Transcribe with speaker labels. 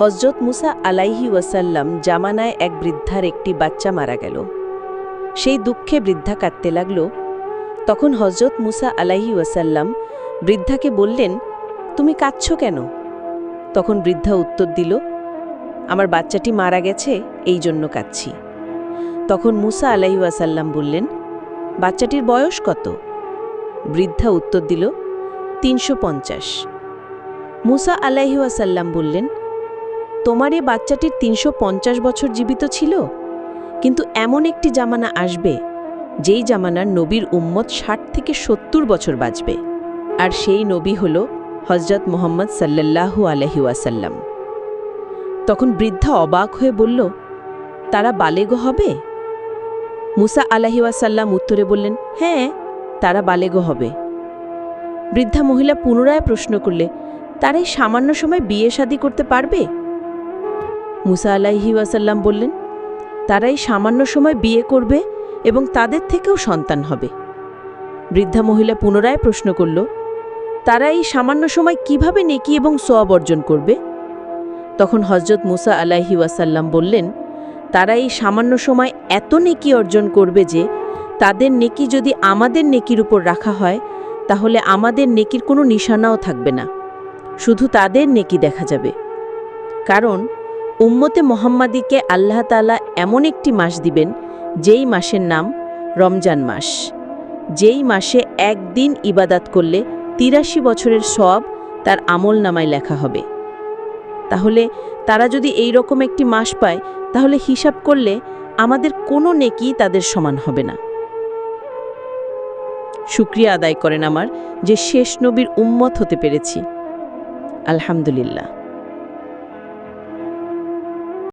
Speaker 1: হজরত মুসা আলাইহি ওয়াসাল্লাম জামানায় এক বৃদ্ধার একটি বাচ্চা মারা গেল। সেই দুঃখে বৃদ্ধা কাঁদতে লাগল। তখন হজরত মুসা আলাইহি ওয়াসাল্লাম বৃদ্ধাকে বললেন, তুমি কাঁদছ কেন? তখন বৃদ্ধা উত্তর দিল, আমার বাচ্চাটি মারা গেছে, এই জন্য কাঁদছি। তখন মুসা আলাইহি ওয়াসাল্লাম বললেন, বাচ্চাটির বয়স কত? বৃদ্ধা উত্তর দিল, তিনশো পঞ্চাশ। মুসা আলাইহি ওয়াসাল্লাম বললেন তোমার এ বাচ্চাটির তিনশো পঞ্চাশ বছর জীবিত ছিল? কিন্তু এমন একটি জামানা আসবে, যেই জামানার নবীর উম্মত ষাট থেকে সত্তর বছর বাঁচবে। আর সেই নবী হল হজরত মোহাম্মদ সাল্লাল্লাহু আলহি ওয়াসাল্লাম। তখন বৃদ্ধা অবাক হয়ে বলল, তারা বালেগ হবে? মুসা আলাহি ওয়াসাল্লাম উত্তরে বললেন হ্যাঁ তারা বালেগ হবে। বৃদ্ধা মহিলা পুনরায় প্রশ্ন করলে তারাই সামান্য সময় বিয়ে শাদী করতে পারবে? মুসা আলাহি ওয়াসাল্লাম বললেন, তারাই সামান্য সময় বিয়ে করবে এবং তাদের থেকেও সন্তান হবে। বৃদ্ধা মহিলা পুনরায় প্রশ্ন করল, তারা এই সামান্য সময় কীভাবে নেকি এবং সোয়াব অর্জন করবে? তখন হজরত মুসা আলাহি ওয়াসাল্লাম বললেন, তারা এই সামান্য সময় এত নেকি অর্জন করবে যে, তাদের নেকি যদি আমাদের নেকির উপর রাখা হয়, তাহলে আমাদের নেকির কোনো নিশানাও থাকবে না। শুধু তাদের নেকি দেখা যাবে। কারণ উম্মতে মোহাম্মদীকে আল্লাহ তালা এমন একটি মাস দিবেন, যেই মাসের নাম রমজান মাস। যেই মাসে একদিন ইবাদাত করলে তিরাশি বছরের সব তার আমল নামায় লেখা হবে। তাহলে তারা যদি এই রকম একটি মাস পায়, তাহলে হিসাব করলে আমাদের কোনো নেকি তাদের সমান হবে না। শুক্রিয়া আদায় করেন আমার যে শেষ নবীর উম্মত হতে পেরেছি। আলহামদুলিল্লাহ।